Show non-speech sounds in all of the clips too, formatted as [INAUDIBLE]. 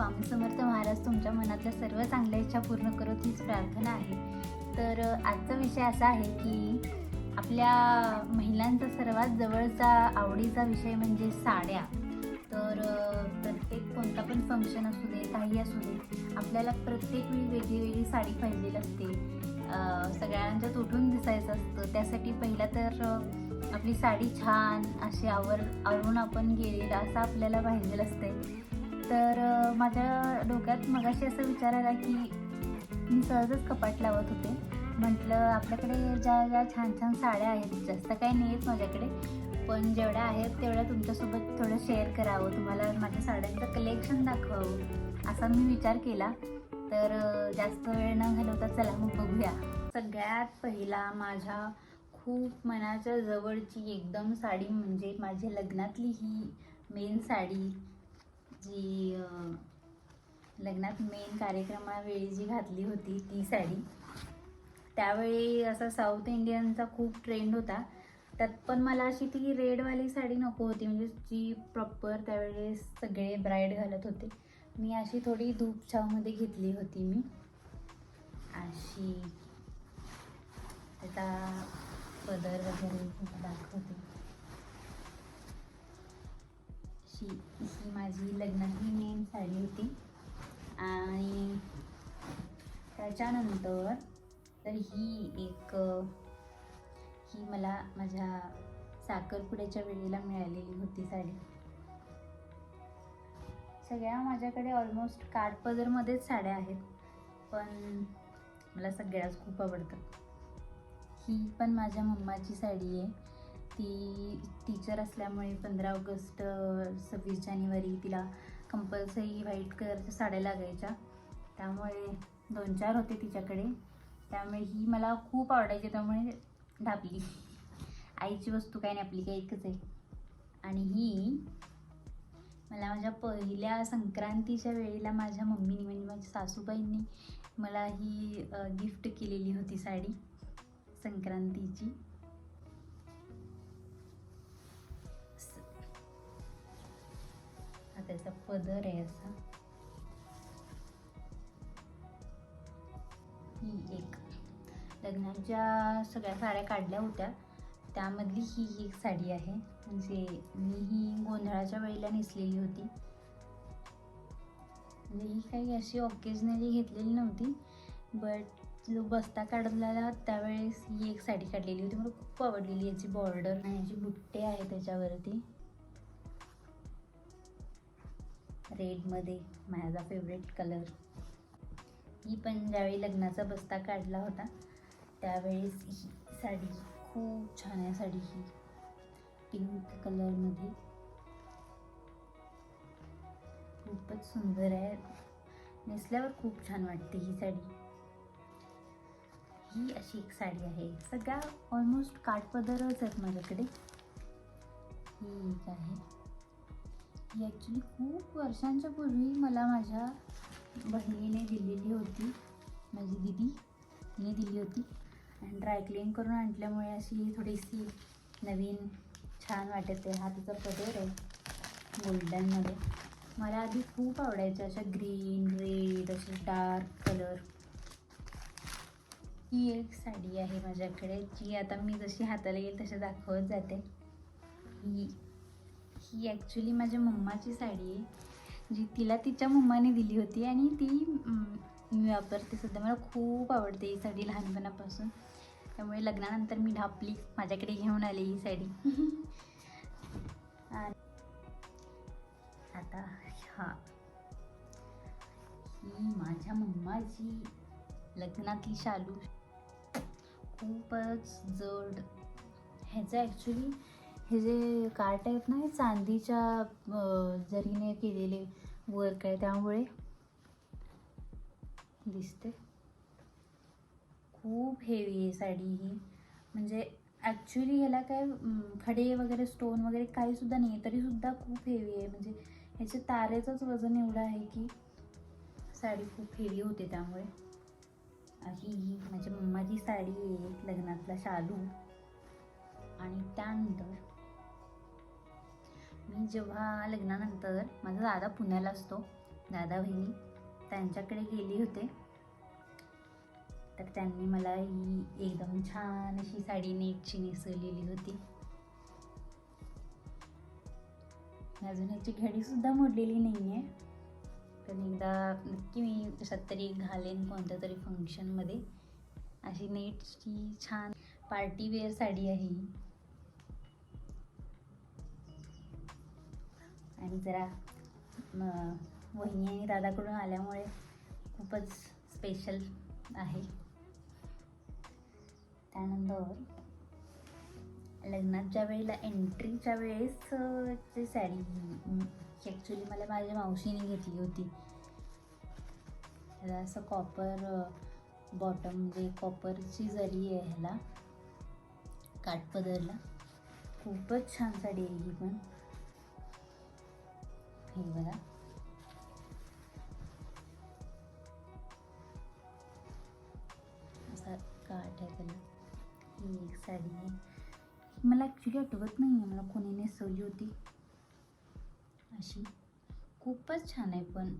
स्वामी समर्थ महाराज तुमच्या मनातल्या सर्व चांगल्या इच्छा पूर्ण करत हीच प्रार्थना आहे. तर आजचा विषय असा आहे की आपल्या महिलांचा सर्वात जवळचा आवडीचा विषय म्हणजे साड्या. तर प्रत्येक कोणता पण फंक्शन असू दे काही असू दे आपल्याला प्रत्येक वेळी वेगळी वेगळी साडी पाहिजेली असते. सगळ्यांच्या सगळ्यांच्यात उठून दिसायचं असतं. त्यासाठी पहिला तर आपली साडी छान अशी आवर आवरून आपण गेलेला असं आपल्याला पाहिजेल असते. तर माझ्या डोक्यात मगाशी असं विचार आला की मी सहजच कपाट लावत होते. म्हटलं आपल्याकडे ज्या ज्या छान छान साड्या आहेत जास्त काही नाही आहेत माझ्याकडे पण जेवढ्या आहेत तेवढ्या तुमच्यासोबत थोडं शेअर करावं. तुम्हाला माझ्या साड्यांचं कलेक्शन दाखवावं असा मी विचार केला. तर जास्त वेळ न घालवता चला मग बघूया. सगळ्यात पहिला माझ्या खूप मनाच्या जवळची एकदम साडी म्हणजे माझ्या लग्नातली ही मेन साडी जी लग्नात मेन कार्यक्रमावेळी जी घातली होती ती साडी. त्यावेळी असा साऊथ इंडियनचा खूप ट्रेंड होता. त्यात पण मला अशी ती रेडवाली साडी नको होती म्हणजे जी प्रॉपर त्यावेळेस सगळे ब्राईड घालत होते. मी अशी थोडी धूप छावमध्ये घेतली होती मी. अशी त्याचा पदर वगैरे दाखवते. अशी ही माझी लग्नातली मेन साडी होती. आणि त्याच्यानंतर तर ही एक ही मला माझ्या साखरपुड्याच्या वेळेला मिळालेली होती साडी. सगळ्या माझ्याकडे ऑलमोस्ट काठपदरमध्येच साड्या आहेत. पण मला सगळ्याच खूप आवडतात. ही पण माझ्या मम्माची साडी आहे. ती टीचर असल्यामुळे पंधरा ऑगस्ट सव्वीस जानेवारी तिला कंपल्सरी व्हाईट कलरच्या साड्या लागायच्या. त्यामुळे दोन चार होते तिच्याकडे. त्यामुळे ही मला खूप आवडायची त्यामुळे ढापली आईची वस्तू काय नाही आपली काय एकच आहे. आणि ही मला माझ्या पहिल्या संक्रांतीच्या वेळेला माझ्या मम्मीने म्हणजे माझ्या सासूबाईंनी मला ही गिफ्ट केलेली होती साडी संक्रांतीची. त्याचा पदर आहे असा. ही एक. लग्नाच्या सगळ्या साड्या काढल्या होत्या. त्यामधली ही एक साडी आहे. म्हणजे मी ही गोंधळाच्या वेळेला नेसलेली होती. म्हणजे ही काही अशी ऑकेजनली घेतलेली नव्हती. बट जो बस्ता काढलेला त्यावेळेस ही एक साडी काढलेली होती. मला खूप आवडलेली याची बॉर्डर आणि याची बुट्टे आहे त्याच्यावरती. रेडमध्ये माझा फेवरेट कलर मी पण ज्यावेळी लग्नाचा बस्ता काढला होता त्यावेळेस ही साडी खूप छान आहे साडी ही. पिंक कलरमध्ये खूपच सुंदर आहे. नेसल्यावर खूप छान वाटते ही साडी. ही अशी एक साडी आहे. सगळ्या ऑलमोस्ट काठपदरच आहेत माझ्याकडे. ही एक आहे. ॲक्च्युली खूप वर्षांच्या पूर्वी मला माझ्या बहिणीने दिलेली होती माझी दिदी तिने दिली होती. आणि ड्रायक्लीन करून आणल्यामुळे अशी थोडीशी नवीन छान वाटत आहे. हा तिचा कलर आहे गोल्डनमध्ये मला आधी खूप आवडायच्या अशा ग्रीन रेड असे डार्क कलर ही एक साडी आहे माझ्याकडे जी आता मी जशी हाताला येईल तशी दाखवत जाते. ही ही ॲक्च्युली माझ्या मम्माची साडी आहे जी तिला तिच्या मम्माने दिली होती आणि ती मी वापरते सध्या. मला खूप आवडते ही साडी लहानपणापासून. त्यामुळे लग्नानंतर मी ढापली. माझ्याकडे घेऊन आली ही साडी. [LAUGHS] आता हा ही माझ्या मम्माची लग्नातली शालू. खूपच जड. ह्याचं ॲक्च्युली हे जे कार्ट आहेत ना हे चांदीच्या जरीने केलेले वर्क आहे. त्यामुळे दिसते खूप हेवी आहे साडी ही. म्हणजे ॲक्च्युली ह्याला काय खडे वगैरे स्टोन वगैरे काहीसुद्धा नाही आहे तरीसुद्धा खूप हेवी आहे. म्हणजे ह्याचे तारेचंच वजन एवढं आहे की साडी खूप हेवी होते त्यामुळे. ही ही माझ्या मम्माची साडी आहे लग्नातला शालू. आणि त्यानंतर जेव्हा लग्नानंतर माझा दादा पुण्याला असतो दादा बहिणी त्यांच्याकडे गेली होते. तर त्यांनी मला ही एकदम छान अशी साडी नेटची नेसवलेली होती. अजून याची घडीसुद्धा मोडलेली नाही आहे पण एकदा नक्की मी कशात तरी घालेन कोणत्या तरी फंक्शनमध्ये अशी नेटची छान पार्टी वेअर साडी आहे आणि जरा वहिनी आणि दादाकडून आल्यामुळे खूपच स्पेशल आहे. त्यानंतर लग्नाच्या वेळेला एंट्रीच्या वेळेस ते साडी ॲक्च्युली मला माझ्या मावशीने घेतली होती. ह्याला असं कॉपर बॉटम म्हणजे कॉपरची जरी आहे ह्याला काठपदरला खूपच छान साडी आहे ही पण. हे बघा असा काठ आहे त्याला ही एक साडी आहे. मला ॲक्च्युली आठवत नाही आहे मला कोणी नेसवली होती. अशी. खूपच छान आहे पण.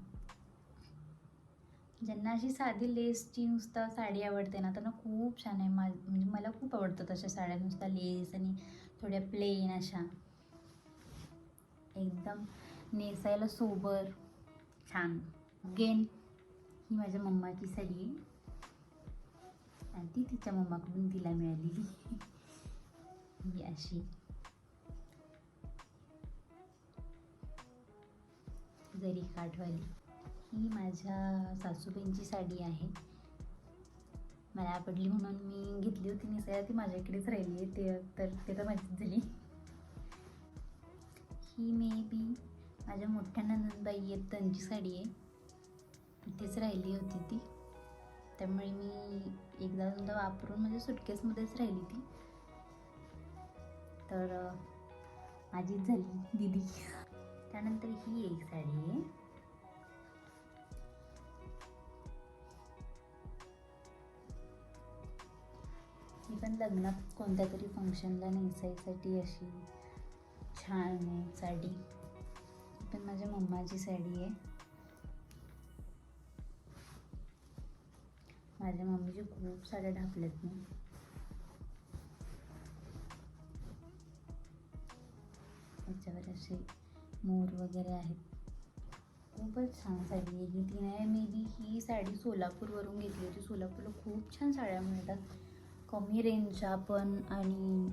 ज्यांना अशी साधी लेसची नुसता साडी आवडते ना त्यांना खूप छान आहे. मा म्हणजे मला खूप आवडतं तशा साड्या नुसता लेस आणि थोड्या प्लेन अशा. एकदम नेसायला सोबर. छान. गेन ही माझ्या मम्माची साडी आहे. आणि ती तिच्या मम्माकडून तिला मिळालेली ही अशी. जरी काठवाली. ही माझ्या सासूबाईंची साडी आहे. मला आवडली म्हणून मी घेतली होती. नेसायला ती माझ्याकडेच राहिली आहे. ते तर ते तर माझीच झाली. ही मे बी माझ्या मोठ्या नंदनबाई आहेत त्यांची साडी आहे. इथेच राहिली होती ती. त्यामुळे मी एकदा दोनदा वापरून म्हणजे सुटकेसमध्येच राहिली ती. तर माझीच झाली दिदी. त्यानंतर ही एक साडी आहे. मी पण लग्नात कोणत्या तरी फंक्शनला नेसायसाठी अशी छान आहे साडी. पण माझ्या मम्माची साडी आहे. माझ्या मम्मीचे खूप साड्या ढापल्यात मी त्याच्यावर असे मोर वगैरे आहेत. खूपच छान साडी आहे. ही तिने मे बी ही साडी सोलापूरवरून घेतली होती. सोलापूरला खूप छान साड्या मिळतात. कमी रेंजच्या पण आणि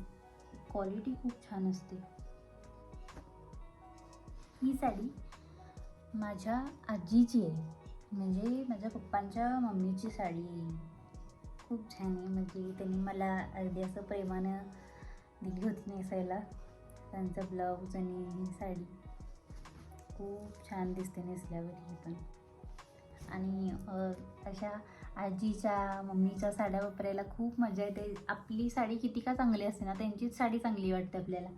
क्वालिटी खूप छान असते. ही साडी माझ्या आजीची आहे. म्हणजे माझ्या पप्पांच्या मम्मीची साडी आहे. खूप छान आहे. म्हणजे त्यांनी मला अगदी असं प्रेमानं दिली होती नेसायला. त्यांचा ब्लाऊज आणि ही साडी. खूप छान दिसते नेसल्यावर ही पण. आणि अशा आजीच्या मम्मीच्या साड्या वापरायला खूप मजा येते. आपली साडी किती का चांगली असते ना त्यांचीच साडी चांगली वाटते आपल्याला.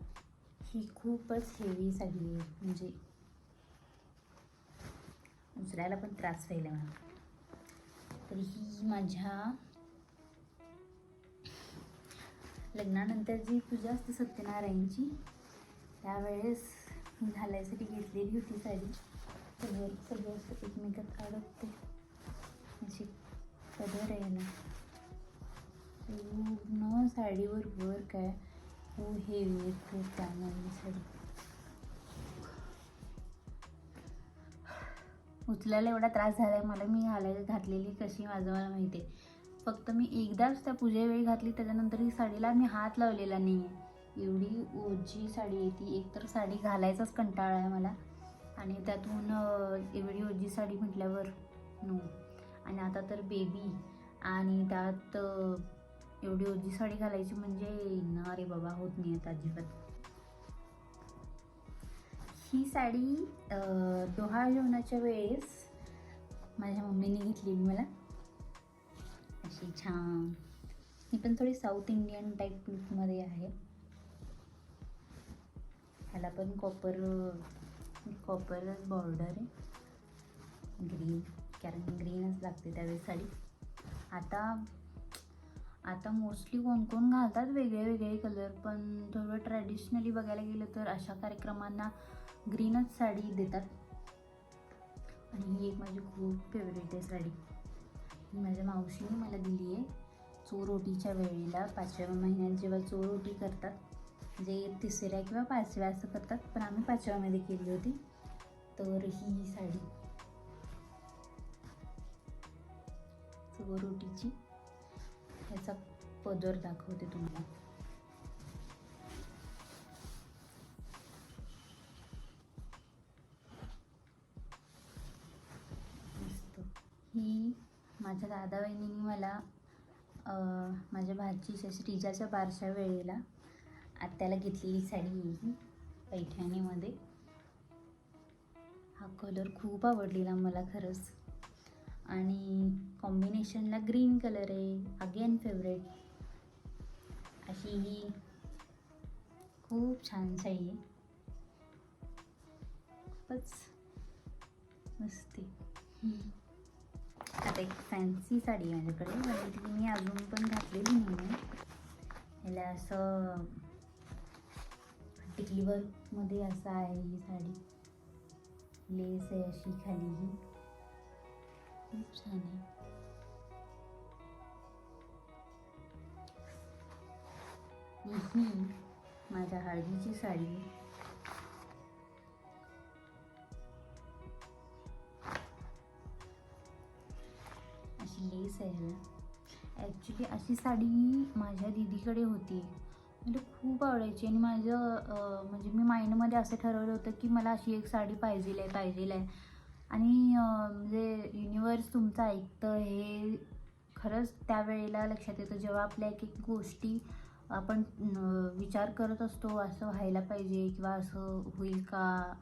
ही खूपच हेवी साडी आहे म्हणजे उचलायला पण त्रास व्हायला मला तर ही माझ्या लग्नानंतर जी पूजा असते सत्यनारायणची. त्यावेळेस मी घालायसाठी घेतलेली होती साडी. सगळं सगळं असं एकमेकात अडकते. अशी कदर आहे ना. पूर्ण साडीवर वर्क काय खूप हे आहे खूप त्यामुळे सर उचलायला एवढा त्रास झाला आहे मला मी घालायला घातलेली कशी माझं मला माहिती आहे फक्त मी एकदाच त्या पूजेवेळी घातली त्याच्यानंतर ही साडीला मी हात लावलेला नाही आहे एवढी ओजी साडी आहे ती. एकतर साडी घालायचाच कंटाळा आहे मला. आणि त्यातून एवढी ओजी साडी म्हटल्यावर नो आणि आता तर बेबी आणि त्यात एवढी ओजी साडी घालायची म्हणजे ना रे बाबा होत नाही आहेत अजिबात. ही साडी दोहा डोहाळ जेवणाच्या वेळेस माझ्या मम्मीने घेतलेली मला. अशी छान. ही पण थोडी साऊथ इंडियन टाईप लुकमध्ये आहे. ह्याला पण कॉपर कॉपर बॉर्डर आहे. ग्रीन कारण ग्रीनच लागते त्यावेळेस साडी. आता आता मोस्टली कोण कोण घालतात वेगळे वेगळे कलर पण थोडं ट्रॅडिशनली बघायला गेलं तर अशा कार्यक्रमांना ग्रीनच साडी देतात. आणि ही एक माझी खूप फेवरेट आहे साडी. माझ्या मावशीने मला दिली आहे. चोरोटीच्या वेळेला पाचव्या महिन्यात जेव्हा चोरोटी करतात जे तिसऱ्या किंवा पाचव्या असं करतात पण आम्ही पाचव्यामध्ये केली होती. तर ही साडी. चोरोटीची ह्याचा पदर दाखवते तुम्हाला. मस्त. ही माझ्या दादा मला माझ्या भाचीच्या श्रीजाच्या बारशा वेळेला आत्याला घेतलेली साडी ही पैठणीमध्ये. हा कलर खूप आवडलेला मला खरंच. आणि कॉम्बिनेशनला ग्रीन कलर आहे. अगेन फेवरेट अशी ही खूप छान साडी आहे. खूपच मस्ती आता एक फॅन्सी साडी माझ्याकडे. आणि ती मी अजून पण घातलेली नाही आहे याला असं टिकलीवरमध्ये असं आहे ही साडी. लेस आहे अशी खाली ही. खूप छान आहे ही माझ्या हळदीची साडी अशी लेस आहे ह्याला ॲक्च्युली अशी साडी माझ्या दिदीकडे होती. मला खूप आवडायची आणि माझं म्हणजे मी माइंडमध्ये असं ठरवलं होतं की मला अशी एक साडी पाहिजे आहे पाहिजे आहे. आणि म्हणजे युनिवर्स तुमचं ऐकतं हे खरंच त्यावेळेला लक्षात येतं. जेव्हा आपल्या एक एक गोष्टी आपण विचार करत असतो असं व्हायला पाहिजे किंवा असं होईल का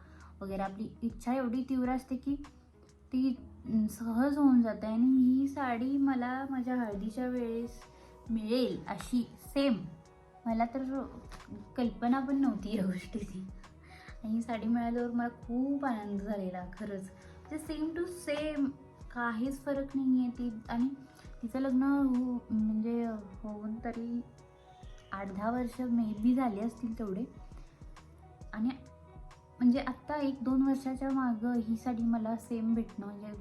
वगैरे आपली इच्छा एवढी तीव्र असते की ती सहज होऊन जाते. आणि ही साडी मला माझ्या हळदीच्या वेळेस मिळेल अशी सेम मला तर कल्पना पण नव्हती या गोष्टीची. आणि ही साडी मिळाल्यावर मला खूप आनंद झालेला खरंच. म्हणजे सेम टू सेम काहीच फरक नाही आहे ती. आणि तिचं लग्न हो म्हणजे होऊन तरी आठ दहा वर्ष मे बी झाले असतील तेवढे. आणि म्हणजे आत्ता एक दोन वर्षाच्या मागं ही साडी मला सेम भेटणं म्हणजे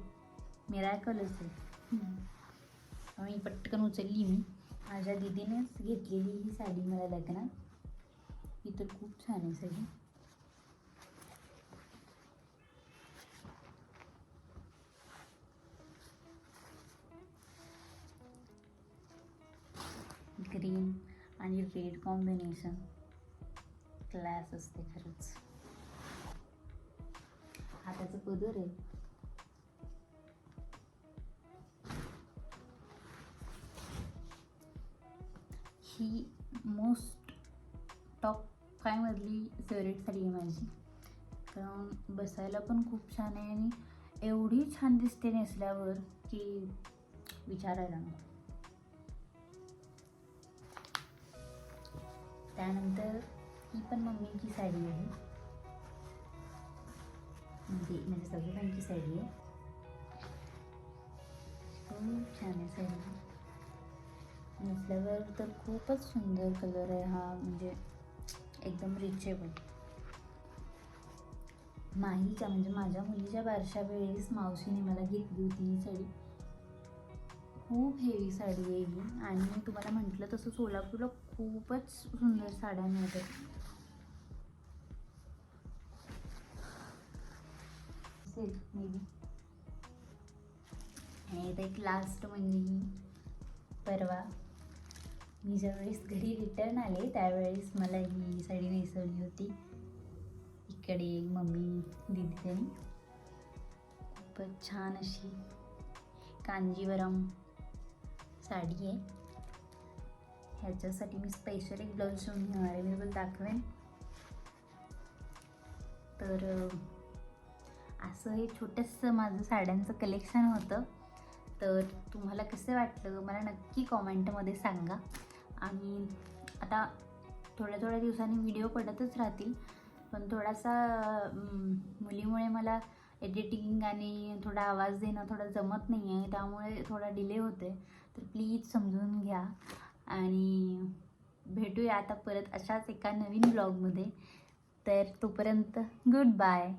मिराकलच आहे आणि पटकन उचलली मी. माझ्या दिदीनेच घेतलेली ही साडी मला लग्नात. ही तर खूप छान आहे साडी. ग्रीन आणि रेड कॉम्बिनेशन क्लास असते खरंच. हाताचं पदर आहे. ही मोस्ट टॉप फायमधली फेवरेट साडी आहे माझी. कारण बसायला पण खूप छान आहे आणि एवढी छान दिसते नेसल्यावर की विचारायला नको. त्यानंतर ही पण मम्मीची साडी आहे. म्हणजे माझ्या सगळ्यांची साडी आहे. खूप छान आहे साडी. नेसल्यावर तर खूपच सुंदर कलर आहे हा म्हणजे एकदम रिचेबल माहीच्या म्हणजे माझ्या मुलीच्या बारशा वेळेस मावशीने मला घेतली होती ही साडी. खूप हेवी साडी आहे ही. आणि मी तुम्हाला म्हटलं तसं सोलापूरला खूपच सुंदर साड्या मिळतात. मे बी आणि आता एक लास्ट म्हणजे ही परवा मी ज्यावेळेस घरी रिटर्न आले त्यावेळेस मला ही साडी नेसवली होती. इकडे मम्मी दिदी त्यांनी. खूपच छान अशी कांजीवरम साडी आहे. ह्याच्यासाठी मी स्पेशल एक ब्लाऊज शिवून घेणार आहे. मी तुम्हाला दाखवेन. तर असं हे छोटंसं माझं साड्यांचं कलेक्शन होतं. तर तुम्हाला कसं वाटलं मला नक्की कॉमेंटमध्ये सांगा. आणि आता थोड्या थोड्या दिवसांनी व्हिडिओ पडतच राहतील. पण थोडासा मुलीमुळे मला एडिटिंग आणि थोडा आवाज देणं थोडा जमत नाही आहे त्यामुळे थोडा डिले होते तर प्लीज समजून घ्या. आणि भेटूया आता परत अशाच एका नवीन ब्लॉगमध्ये तर तोपर्यंत गुड बाय